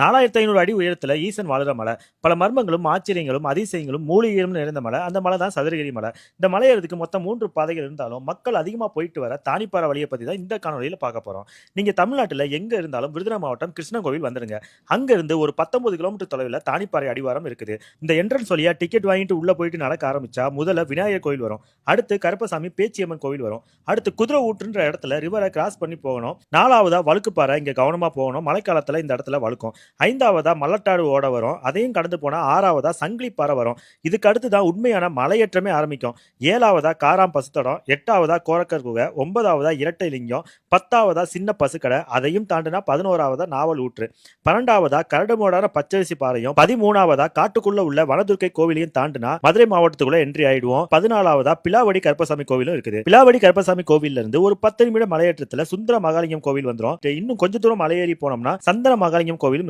நாலாயிரத்தி ஐநூறு அடி உயரத்தில் ஈசன் வாழுற மலை. பல மர்மங்களும் ஆச்சரியங்களும் அதிசயங்களும் மூலிகைகளும் நிறைந்த மலை. அந்த மலை தான் சதுரகிரி மலை. இந்த மலை ஏறதுக்கு மொத்தம் மூன்று பாதைகள் இருந்தாலும் மக்கள் அதிகமாக போயிட்டு வர தானிப்பாறை வழியை பற்றி தான் இந்த காணொலியில் பார்க்க போகிறோம் நீங்கள் தமிழ்நாட்டில் எங்கே இருந்தாலும் விருதுநகர் மாவட்டம் கிருஷ்ணகோவில் வந்துடுங்க அங்கேருந்து ஒரு பத்தொன்பது கிலோமீட்டர் தொலைவில் தானிப்பாறை அடிவாரம் இருக்குது. இந்த என்ட்ரன்ஸ் வழியாக டிக்கெட் வாங்கிட்டு உள்ளே போயிட்டு நடக்க ஆரம்பித்தா முதல்ல விநாயகர் கோயில் வரும். அடுத்து கருப்பசாமி பேச்சியம்மன் கோவில் வரும். அடுத்து குதிரை ஊற்றுன்ற இடத்துல ரிவரை கிராஸ் பண்ணி போகணும். நாலாவதாக வழுக்குப்பாறை இங்கே கவனமாக போகணும். மழைக்காலத்தில் இந்த இடத்துல வழுக்கும். ஐந்தாவதா மலட்டாடு ஓட வரும். அதையும் கடந்து போனா ஆறாவதா சங்கிலிப்பாறை வரும். இதுக்கு அடுத்து தான் உண்மையான மலையேற்றமே ஆரம்பிக்கும். ஏழாவதா காராம் பசுத்தடம் எட்டாவதா கோரக்கர் குகை ஒன்பதாவதா இரட்டை லிங்கம் பத்தாவதா சின்ன பசுக்கடை அதையும் தாண்டினா பதினோராவதா நாவல் ஊற்று. பன்னெண்டாவதா கரடுமோடான பச்சரிசி பாறையும் பதிமூணாவதா காட்டுக்குள்ள உள்ள வனதுர்க்கை கோவிலையும் தாண்டினா மதுரை மாவட்டத்துக்குள்ள என்ட்ரி ஆயிடுவோம். பதினாலாவதா பிலாவடி கருப்பசாமி கோவிலும் இருக்குது. பிலாவடி கருப்பசாமி கோவில்ல இருந்து ஒரு பத்து நிமிட மலையேற்றத்துல சுந்தர மகாலிங்கம் கோவில் வந்துரும். இன்னும் கொஞ்ச தூரம் மலையேறி போனோம்னா சந்தன மகாலிங்கம் கோவிலும்